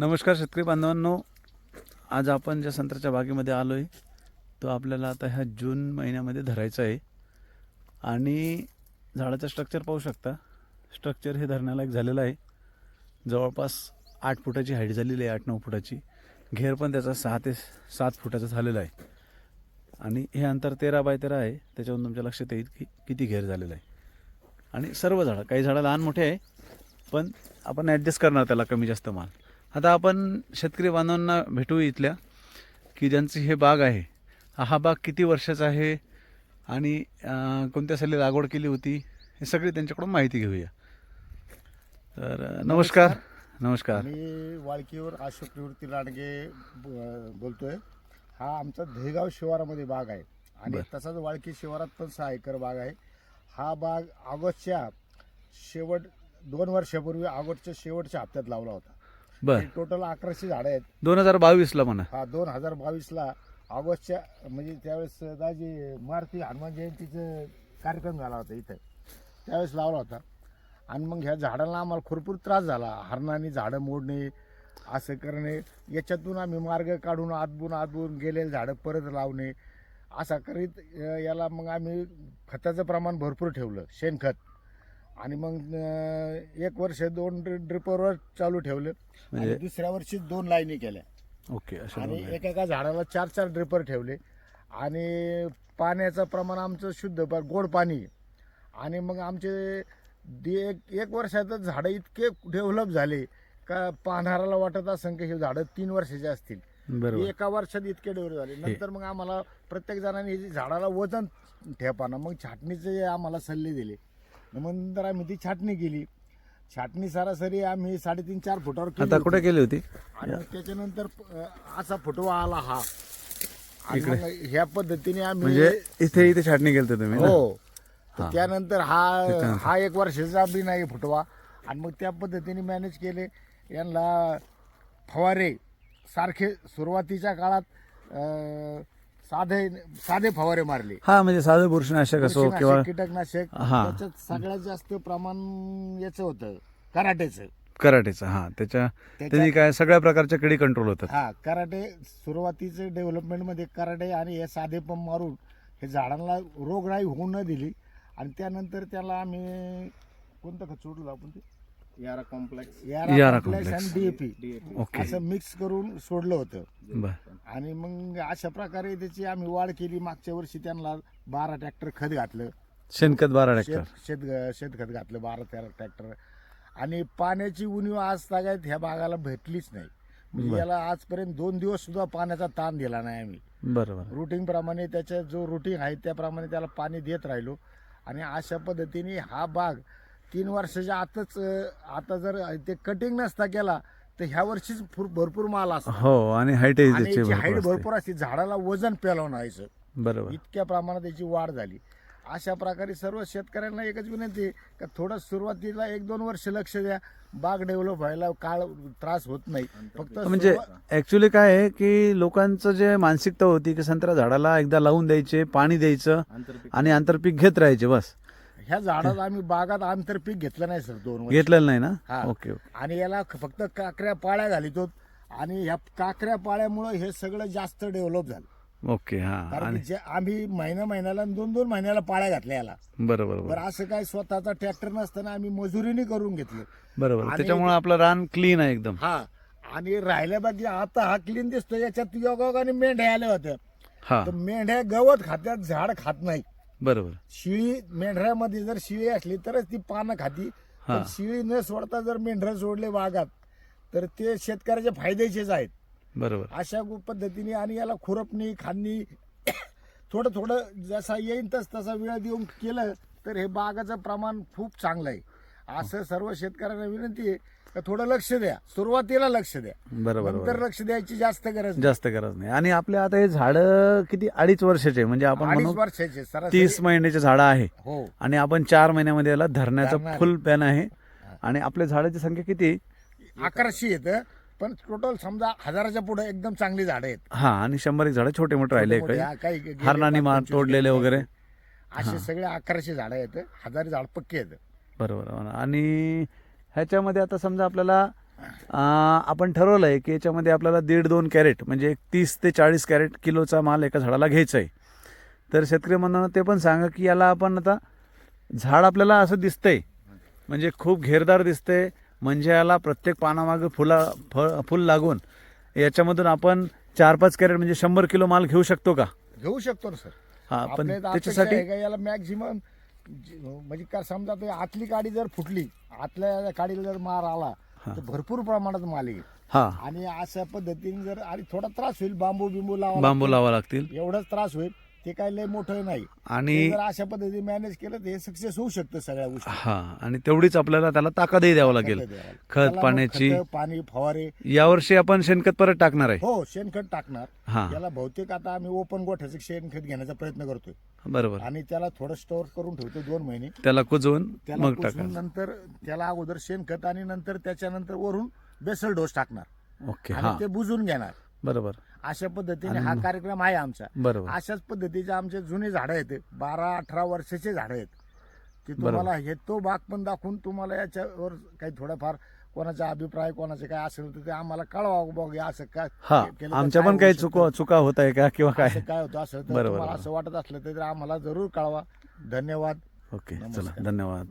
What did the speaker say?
नमस्कार शेतकरी बांधवांनो. आज आपण ज्या संत्र्याच्या बागेमध्ये आलो आहे तो आपल्याला आता ह्या जून महिन्यामध्ये धरायचा आहे. आणि झाडाचं स्ट्रक्चर पाहू शकता. स्ट्रक्चर हे धरण्यालायक झालेलं आहे. जवळपास आठ फुटाची हाईट झालेली आहे आठ नऊ फुटाची. घेर पण त्याचा सहा ते सात फुटाचा झालेला आहे. आणि हे अंतर तेरा बाय तेरा आहे. त्याच्यावरून तुमच्या लक्षात येईल की किती घेर झालेला आहे. आणि सर्व झाडं काही झाडं लहान मोठे आहे पण आपण ॲडजस्ट करणार त्याला कमी जास्त माल. आता आपण शेतकरी बांधवांना भेटू इथल्या की ज्यांची हे बाग आहे. हा बाग किती वर्षाचा आहे आणि कोणत्या साली लागवड केली होती हे सगळी त्यांच्याकडून माहिती घेऊया. तर नमस्कार. नमस्कार. मी वाळकीवर अशोक निवृत्ती लांडगे बोलतोय. हा आमचा दहेगाव शिवारामध्ये बाग आहे. आणि. तसाच वाळकी शिवारात पण सहा एकर बाग आहे. हा बाग ऑगस्टच्या शेवट दोन वर्षापूर्वी ऑगस्टच्या शेवटच्या हप्त्यात लावला होता. बर. टोटल अकराशे झाडं आहेत. दोन हजार बावीसला म्हणा. हा दोन हजार बावीसला ऑगस्टच्या म्हणजे त्यावेळेस दाजी मारुती हनुमान जयंतीचा कार्यक्रम झाला होता इथं. त्यावेळेस लावला होता. आणि मग ह्या झाडांना आम्हाला भरपूर त्रास झाला. हरणाने झाडं मोडणे असं करणे. याच्यातून आम्ही मार्ग काढून आदबून आदबून गेलेले झाडं परत लावणे. असा करीत याला मग आम्ही खताचं प्रमाण भरपूर ठेवलं. शेणखत. आणि मग अं, एक वर्ष दोन ड्रिपरवर चालू ठेवलं. आणि म्हणजे दुसऱ्या वर्षी दोन लाईनी केल्या. ओके अशा आणि. एका झाडाला चार चार ड्रिपर ठेवले. आणि पाण्याचं प्रमाण आमचं शुद्ध प- गोड पाणी. आणि मग आमचे दे- एक एक वर्षातच झाडं इतके डेव्हलप झाले का पाहणाराला वाटत असं की हे झाडं तीन वर्षाचे असतील. बरोबर. एका वर्षात इतके डेव्हलप झाले. नंतर मग आम्हाला प्रत्येक जणांनी हे झाडाला वजन ठेपाना मग छाटणीचे आम्हाला सल्ले दिले. नंतर आम्ही ती छाटणी केली छाटणी सरासरी आम्ही साडेतीन चार फुटावर केली आता होती. कुठे केली होती आणि त्याच्यानंतर अ, असा फुटवा आला हा आणि मग ह्या पद्धतीने आम्ही म्हणजे इथे इथे छाटणी केली तुम्ही ना? हो तर. त्यानंतर हा. हा एक वर्षाचा बी नाही फुटवा आणि मग त्या पद्धतीने मॅनेज केले यांना फवारे सारखे सुरुवातीच्या काळात अ, साधे साधे फवारे मारले. हा म्हणजे साधं बुरशीनाशक असो बुरशीनाशक, किंवा कीटकनाशक हा. त्याच्यात सगळ्यात जास्त प्रमाण याचं होतं कराटेचं. कराटेचं हा. त्याच्या त्याची काय सगळ्या प्रकारच्या किडी कंट्रोल होतात. हा कराटे सुरुवातीचे डेव्हलपमेंटमध्ये कराटे आणि हे साधे पंप मारून हे झाडांना रोगराई होऊ न दिली. आणि त्यानंतर त्याला आम्ही कोणतं खत सोडलं आपण ते? Yara complex Yara complex. आणि डीएपी ओके असं मिक्स करून सोडलं होतं. बर. आणि मग अशा प्रकारे त्याची आम्ही वाढ केली. मागच्या वर्षी त्यांना बारा ट्रॅक्टर खत घातलं. शेणखत बारा शेत ट्रॅक्टर शेत शेतखत घातलं. बारा तेरा ट्रॅक्टर आणि पाण्याची उणीव आज तागायत ह्या भागाला भेटलीच नाही. म्हणजे. याला आजपर्यंत दोन दिवस सुद्धा पाण्याचा ताण दिला नाही आम्ही. बरोबर. रुटीन प्रमाणे त्याच्या जो रुटीन आहे त्याप्रमाणे त्याला पाणी देत राहिलो. आणि अशा पद्धतीने हा बाग तीन वर्षाच्या आतच अं, आता जर ते कटिंग नसता केला तर ह्या वर्षीच फुर- भरपूर माल असतो हो आणि हाईट आणि त्याची हाईट भरपूर असते. झाडाला वजन पेलवण्याचं. बरोबर. इतक्या प्रमाणात याची वाढ झाली. अशा प्रकारे सर्व शेतकऱ्यांना एकच विनंती आहे का थोडं सुरुवातीला एक दोन वर्ष लक्ष द्या. बाग डेव्हलप व्हायला काळ त्रास होत नाही. फक्त म्हणजे ऍक्च्युली काय आहे की लोकांचं जे मानसिकता होती की संत्रा झाडाला एकदा लावून द्यायचे पाणी द्यायचं आंतरपीक. आणि आंतरपीक घेत राहायचे बस. ह्या झाडात आम्ही बागात आंतरपीक घेतलं नाही सर दोन वर्ष. घेतलेलं नाही ना? हा. Okay okay. आणि याला फक्त काकऱ्या पाळ्या घालितो आणि ह्या काकऱ्या पाळ्यामुळे हे सगळं जास्त डेव्हलप झालं. ओके हा. कारण आणि की जे आम्ही महिना महिन्याला आणि दोन दोन महिन्याला पाळ्या घातल्या याला. बरोबर बरोबर. बरं असं काय स्वतःचा ट्रॅक्टर नसताना आम्ही मजुरीने करून घेतलं. बरोबर. आणि- त्याच्यामुळे आपलं रान क्लीन आहे एकदम. हा. आणि राहिल्या बाकी आता हा क्लीन दिसतो याच्यात योगायोगाने मेंढ्या आल्या होत्या. हा. तर मेंढ्या गवत खात्यात झाड खात नाही. बरोबर. शिळी मेंढऱ्यामध्ये जर शिळी असली तरच ती पानं खाती. हा. पण शिळी न सोडता जर मेंढरं सोडले बागात तर ते शेतकऱ्याचे फायद्याचेच आहेत. बरोबर. अशा गु- पद्धतीने आणि याला खुरपणी खांदणी थोडं थोडं जसा येईन तस तसा वेळ देऊन केलं तर हे बागाचं प्रमाण खूप चांगलं आहे. असं सर्व शेतकऱ्यांना विनंती आहे का थोडं लक्ष द्या. सुरुवातीला लक्ष द्या. बरोबर नंतर बरोबर. लक्ष द्यायची जास्त गरज नाही. जास्त गरज नाही. आणि आपल्या आता हे झाड किती अडीच वर्षाचे म्हणजे आपण अडीच म्हणू वर्षाचे सरासरी तीस महिन्याचे झाड आहे. हो. आणि आपण चार महिन्यामध्ये याला धरण्याचं धरणार. फुल पॅन आहे. आणि आपल्या झाडाची संख्या किती अकराशे येतं पण टोटल समजा हजाराच्या पुढे एकदम चांगली झाडं आहेत. हा आणि शंभर एक झाडं छोटे मोठे राहिले काही. हा, हरणाने मार पंचवीस तोडलेले. वगैरे. असे सगळे अकराशे झाडं आहेत हजार झाड पक्के आहेत. बरोबर आणि ह्याच्यामध्ये आता समजा आपल्याला आपण ठरवलं आहे की याच्यामध्ये आपल्याला दीड दोन कॅरेट म्हणजे एक तीस ते चाळीस कॅरेट किलोचा माल एका झाडाला घ्यायचा आहे तर शेतकरी म्हणून ते पण सांगा की याला आपण आता झाड आपल्याला असं दिसतंय म्हणजे खूप घेरदार दिसतंय म्हणजे याला प्रत्येक पानामागं फुला फ फुल लागून याच्यामधून आपण चार पाच कॅरेट म्हणजे शंभर किलो माल घेऊ शकतो का? घेऊ शकतो ना सर. हा पण त्याच्यासाठी याला मॅक्झिमम म्हणजे काय समजा ते आतली काडी जर फुटली आतल्या काडीला जर मार आला तर भरपूर प्रमाणात माल येईल. आणि अशा पद्धतीने जर आणि थोडा त्रास होईल बांबू बिंबू लावा बांबू लावा लागतील. एवढाच त्रास होईल. ते काही लय मोठं नाही. आणि ते जर अशा पद्धतीने मॅनेज केलं तर हे सक्सेस होऊ शकतं सगळ्या गोष्टी. हा आणि तेवढीच आपल्याला त्याला ताकदही द्यावं लागेल. खतं द्यावं. खत त्याला मग पाण्याची खतं, पाणी फवारे यावर्षी आपण शेणखत परत टाकणार आहे. हो शेणखत टाकणार. हा. याला बहुतेक आता आम्ही ओपन गोठ्याचं शेणखत घेण्याचा प्रयत्न करतोय. बरोबर. आणि त्याला थोडं स्टोअर करून ठेवतो दोन महिने. त्याला कुजवून त्याला मग पुसून टाका नंतर त्याला अगोदर शेणखत आणि नंतर त्याच्यानंतर वरून बेसल डोस टाकणार. ओके हा. आणि ते बुजून घेणार. बरोबर. अशा पद्धतीने हा कार्यक्रम आहे आमचा. बरोबर. अशाच पद्धतीचे आमचे जुने झाडं आहेत. बारा अठरा वर्षाचे झाडं आहेत. की तुम्हाला हे तो बाग पण दाखवून तुम्हाला याच्यावर काही थोडंफार कोणाचा अभिप्राय कोणाचे काय असेल तर ते आम्हाला कळवा बघ असं काय आमच्या पण काही चुका चुका होत आहे का किंवा काय? काय होतं असं तुम्हाला. असं वाटत असलं तर आम्हाला जरूर कळवा. धन्यवाद. ओके चला. धन्यवाद.